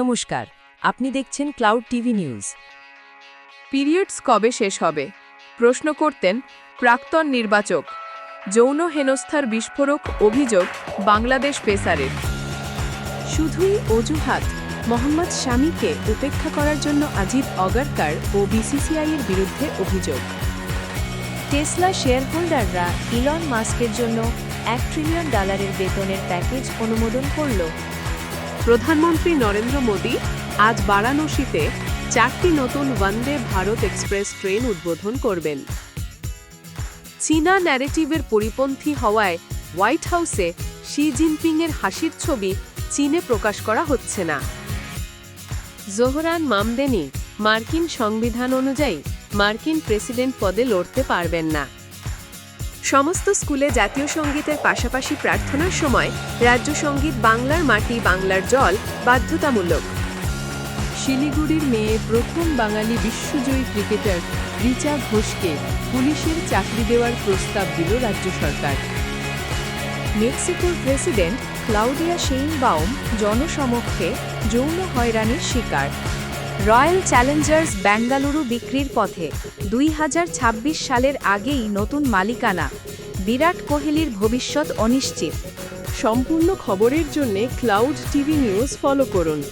নমস্কার, আপনি দেখছেন ক্লাউড টিভি নিউজ। পিরিয়ডস কবে শেষ হবে? প্রশ্ন করতেন প্রাক্তন নির্বাচক, যৌন হেনস্থার বিস্ফোরক অভিযোগ বাংলাদেশ পেসারের। শুধুই অজুহাত, মোহাম্মদ শামীকে উপেক্ষা করার জন্য আজিত অগারকার ও বিসিসিআইয়ের বিরুদ্ধে অভিযোগ। টেসলা শেয়ারহোল্ডাররা ইলন মাস্কের জন্য এক ট্রিলিয়ন ডলারের বেতনের প্যাকেজ অনুমোদন করল প্রধানমন্ত্রী নরেন্দ্র মোদী আজ বারাণসীতে চারটি নতুন বন্দে ভারত এক্সপ্রেস ট্রেন উদ্বোধন করবেন। চীনা ন্যারেটিভের পরিপন্থী হওয়ায় হোয়াইট হাউসে শি জিনপিংয়ের হাসির ছবি চীনে প্রকাশ করা হচ্ছে না। জোহরান মামদেনি মার্কিন সংবিধান অনুযায়ী মার্কিন প্রেসিডেন্ট পদে লড়তে পারবেন না। সমস্ত স্কুলে জাতীয় সঙ্গীতের পাশাপাশি প্রার্থনার সময় রাজ্য সংগীত বাংলার মাটি বাংলার জল বাধ্যতামূলক। শিলিগুড়ির মেয়ে প্রথম বাঙালি বিশ্বজয়ী ক্রিকেটার রিচা ঘোষকে পুলিশের চাকরি দেওয়ার প্রস্তাব দিল রাজ্য সরকার। মেক্সিকোর প্রেসিডেন্ট ক্লাউডিয়া শেইনবাউম জনসমক্ষে যৌন হয়রানির শিকার। রয়্যাল চ্যালেঞ্জার্স ব্যাঙ্গালুরু বিক্রির পথে দুই হাজার ছাব্বিশ সালের আগেই নতুন মালিকানা। বিরাট কোহলির ভবিষ্যৎ অনিশ্চিত। সম্পূর্ণ খবরের জন্য ক্লাউড টিভি নিউজ ফলো করুন।